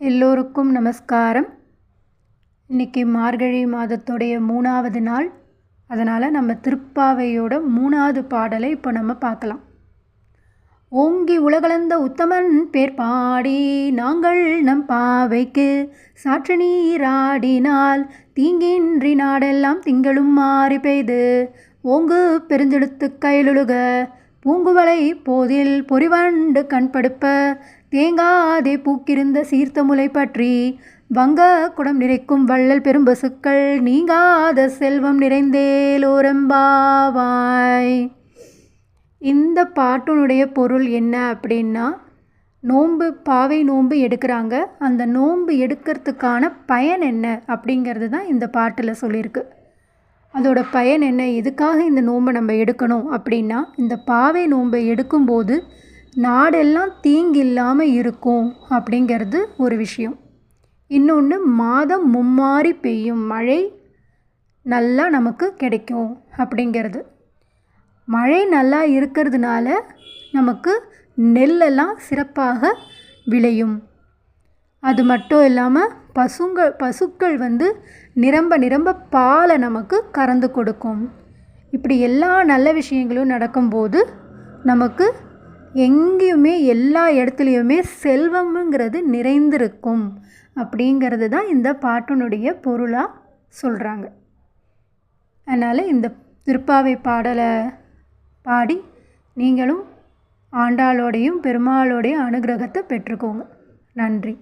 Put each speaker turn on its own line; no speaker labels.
எல்லோருக்கும் நமஸ்காரம். இன்றைக்கி மார்கழி மாதத்துடைய மூணாவது நாள். அதனால் நம்ம திருப்பாவையோட மூணாவது பாடலை இப்போ நம்ம பார்க்கலாம். ஓங்கி உலகளந்த உத்தமன் பேர் பாடி நாங்கள் நம் பாவைக்கு சாற்று நீராடினால் தீங்கின்றி நாடெல்லாம் திங்களும் மாறி பெய்து. ஓங்கு பெருஞ்செடுத்து கையிலுழுக பூங்குவலை போதில் பொறிவண்டு கண்படுப்ப தேங்காதே பூக்கிருந்த சீர்த்த முலை பற்றி வங்க குடம் நிறைக்கும் வள்ளல் பெரும்பசுக்கள் நீங்காத செல்வம் நிறைந்தேலோரம்பாவாய் இந்த பாட்டினுடைய பொருள் என்ன அப்படின்னா நோன்பு பாவை நோன்பு எடுக்கிறாங்க. அந்த நோன்பு எடுக்கிறதுக்கான பயன் என்ன அப்படிங்கிறது தான் இந்த பாட்டில் சொல்லியிருக்கு. அதோட பயன் என்ன? எதுக்காக இந்த நோன்பை நம்ம எடுக்கணும் அப்படின்னா இந்த பாவை நோன்பை எடுக்கும்போது நாடெல்லாம் தீங்கு இல்லாமல் இருக்கும் அப்படிங்கிறது ஒரு விஷயம். இன்னொன்று மாதம் மும்மாறி பெய்யும் மழை நல்லா நமக்கு கிடைக்கும் அப்படிங்கிறது. மழை நல்லா இருக்கிறதுனால நமக்கு நெல்லெல்லாம் சிறப்பாக விளையும். அது மட்டும் இல்லாமல் பசுங்கள் பசுக்கள் வந்து நிரம்ப நிரம்ப பாலை நமக்கு கறந்து கொடுக்கும். இப்படி எல்லா நல்ல விஷயங்களும் நடக்கும்போது நமக்கு எங்கேயுமே எல்லா இடத்துலையுமே செல்வம்ங்கிறது நிறைந்திருக்கும் அப்படிங்கிறது தான் இந்த பாட்டினுடைய பொருளாக சொல்கிறாங்க அதனால் இந்த திருப்பாவை பாடலை பாடி நீங்களும் ஆண்டாளோடையும் பெருமாளோடையும் அனுகிரகத்தை பெற்றுக்கோங்க. நன்றி.